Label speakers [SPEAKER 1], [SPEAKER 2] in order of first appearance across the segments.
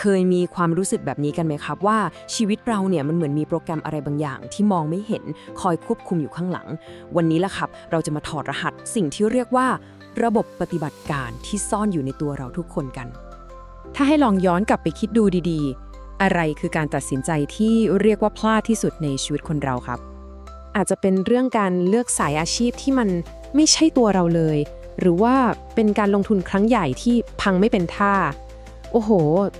[SPEAKER 1] เคยมีความรู้สึกแบบนี้กันไหมครับ ว่าชีวิตเราเนี่ยมันเหมือนมีโปรแกรมอะไรบางอย่าง ที่มองไม่เห็นคอยควบคุมอยู่ข้างหลัง วันนี้ละครับ เราจะมาถอดรหัสสิ่งที่เรียกว่า ระบบปฏิบัติการที่ซ่อนอยู่ในตัวเราทุกคนกัน
[SPEAKER 2] ถ้าให้ลองย้อนกลับไปคิดดูดีๆ อะไรคือการตัดสินใจที่เรียกว่าพลาดที่สุดในชีวิตคนเราครับ อาจจะเป็นเรื่องการเลือกสายอาชีพที่มันไม่ใช่ตัวเราเลย หรือว่าเป็นการลงทุนครั้งใหญ่ที่พังไม่เป็นท่า โอ้โห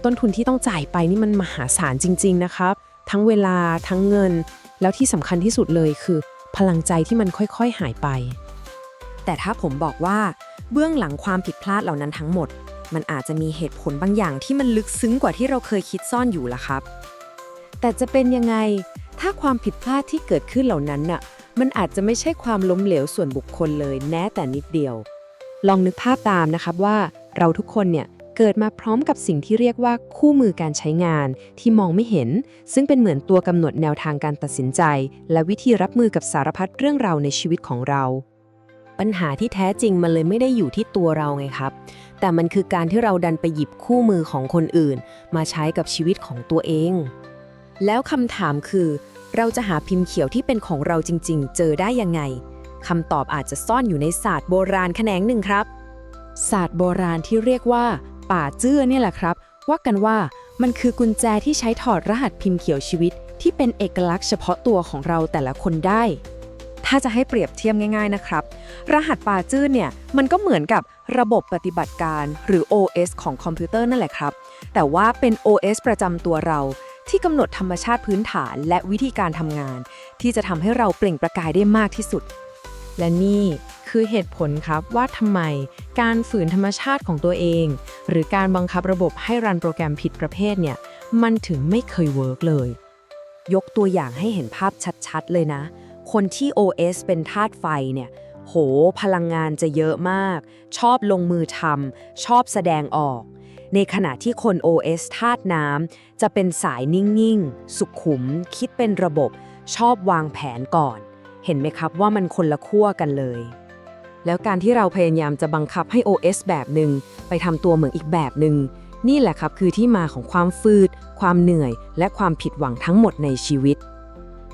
[SPEAKER 2] ต้นทุนที่ต้องจ่ายไปนี่มันมหาศาลจริง ๆ นะครับ ทั้งเวลาทั้งเงิน แล้วที่สำคัญที่สุดเลยคือ พลังใจที่มันค่อยๆหายไป
[SPEAKER 1] แต่ถ้าผมบอกว่าเบื้องหลังความผิดพลาดเหล่านั้นทั้งหมด มันอาจจะมีเหตุผลบางอย่างที่มันลึกซึ้งกว่าที่เราเคยคิดซ่อนอยู่ล่ะครับ แต่จะเป็นยังไง ถ้าความผิดพลาดที่เกิดขึ้นเหล่านั้นน่ะ มันอาจจะไม่ใช่ความล้มเหลวส่วนบุคคลเลยแม้แต่นิดเดียว
[SPEAKER 2] ลองนึกภาพตามนะครับว่าเราทุกคนเนี่ย เกิดมาพร้อมกับสิ่งที่เรียกว่าคู่มือการใช้งานที่มองไม่เห็น ซึ่งเป็นเหมือนตัวกำหนดแนวทางการตัดสินใจ และวิธีรับมือกับสารพัดเรื่องราวในชีวิตของเรา
[SPEAKER 1] ปัญหาที่แท้จริงมันเลยไม่ได้อยู่ที่ตัวเราไงครับ แต่มันคือการที่เราดันไปหยิบคู่มือของคนอื่น มาใช้กับชีวิตของตัวเอง แล้วคำถามคือ เราจะหาพิมพ์เขียวที่เป็นของเราจริง ๆ เจอได้ยังไงคำตอบอาจจะซ่อนอยู่ในศาสตร์โบราณแขนงหนึ่งครับ
[SPEAKER 2] ศาสตร์โบราณที่เรียกว่า ป่าเจื้อเนี่ยแหละครับ ว่ากันว่ามันคือกุญแจที่ใช้ถอดรหัสพิมพ์เขียวชีวิต ที่เป็นเอกลักษณ์เฉพาะตัวของเราแต่ละคนได้ ถ้าจะให้เปรียบเทียบง่าย ๆนะครับ รหัสป่าจื้อเนี่ยมันก็เหมือนกับระบบปฏิบัติการหรือ OS ของคอมพิวเตอร์นั่นแหละครับ แต่ว่าเป็น OS ประจำตัวเราที่กำหนดธรรมชาติพื้นฐานและวิธีการทำงาน ที่จะทำให้เราเปล่งประกายได้มากที่สุด และนี่ คือเหตุผลครับว่าทำไมการฝืนธรรมชาติของตัวเอง หรือการบังคับระบบให้รันโปรแกรมผิดประเภทเนี่ย มันถึงไม่เคยเวิร์กเลย
[SPEAKER 1] ยกตัวอย่างให้เห็นภาพชัดๆ เลยนะ คนที่ OS เป็นธาตุไฟเนี่ย โห พลังงานจะเยอะมาก ชอบลงมือทำชอบแสดงออก ในขณะที่คน OS ธาตุน้ำจะเป็นสายนิ่งๆ สุขุม คิดเป็นระบบ ชอบวางแผนก่อนเห็นไหมครับว่ามันคนละขั้วกันเลย
[SPEAKER 2] แล้วการที่เราพยายามจะบังคับให้ OS แบบหนึ่งไปทำตัวเหมือนอีกแบบหนึ่งนี่แหละครับคือที่มาของความฟืด ความเหนื่อย และความผิดหวังทั้งหมดในชีวิต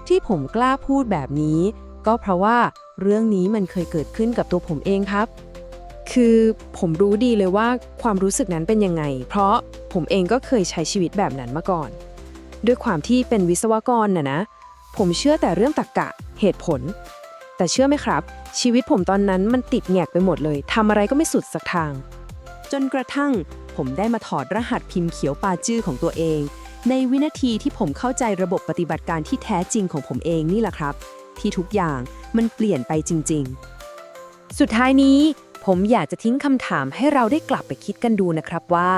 [SPEAKER 2] ที่ผมกล้าพูดแบบนี้ ก็เพราะว่าเรื่องนี้มันเคยเกิดขึ้นกับตัวผมเองครับ คือผมรู้ดีเลยว่าความรู้สึกนั้นเป็นยังไง เพราะผมเองก็เคยใช้ชีวิตแบบนั้นมาก่อน ด้วยความที่เป็นวิศวกรน่ะนะ ผมเชื่อแต่เรื่องตรรกะเหตุผล แต่เชื่อไหมครับ ชีวิตผมตอนนั้นมันติดแงกไปหมดเลยทำอะไรก็ไม่สุดสักทาง
[SPEAKER 1] จนกระทั่งผมได้มาถอดรหัสพิมพ์เขียวปาจื้อของตัวเอง ในวินาทีที่ผมเข้าใจระบบปฏิบัติการที่แท้จริงของผมเองนี่แหละครับ ที่ทุกอย่างมันเปลี่ยนไปจริง ๆ สุดท้ายนี้ผมอยากจะทิ้งคำถามให้เราได้กลับไปคิดกันดูนะครับว่า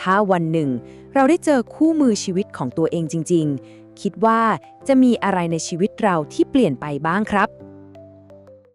[SPEAKER 1] ถ้าวันหนึ่ง เราได้เจอคู่มือชีวิตของตัวเองจริง ๆ คิดว่าจะมีอะไรในชีวิตเราที่เปลี่ยนไปบ้างครับ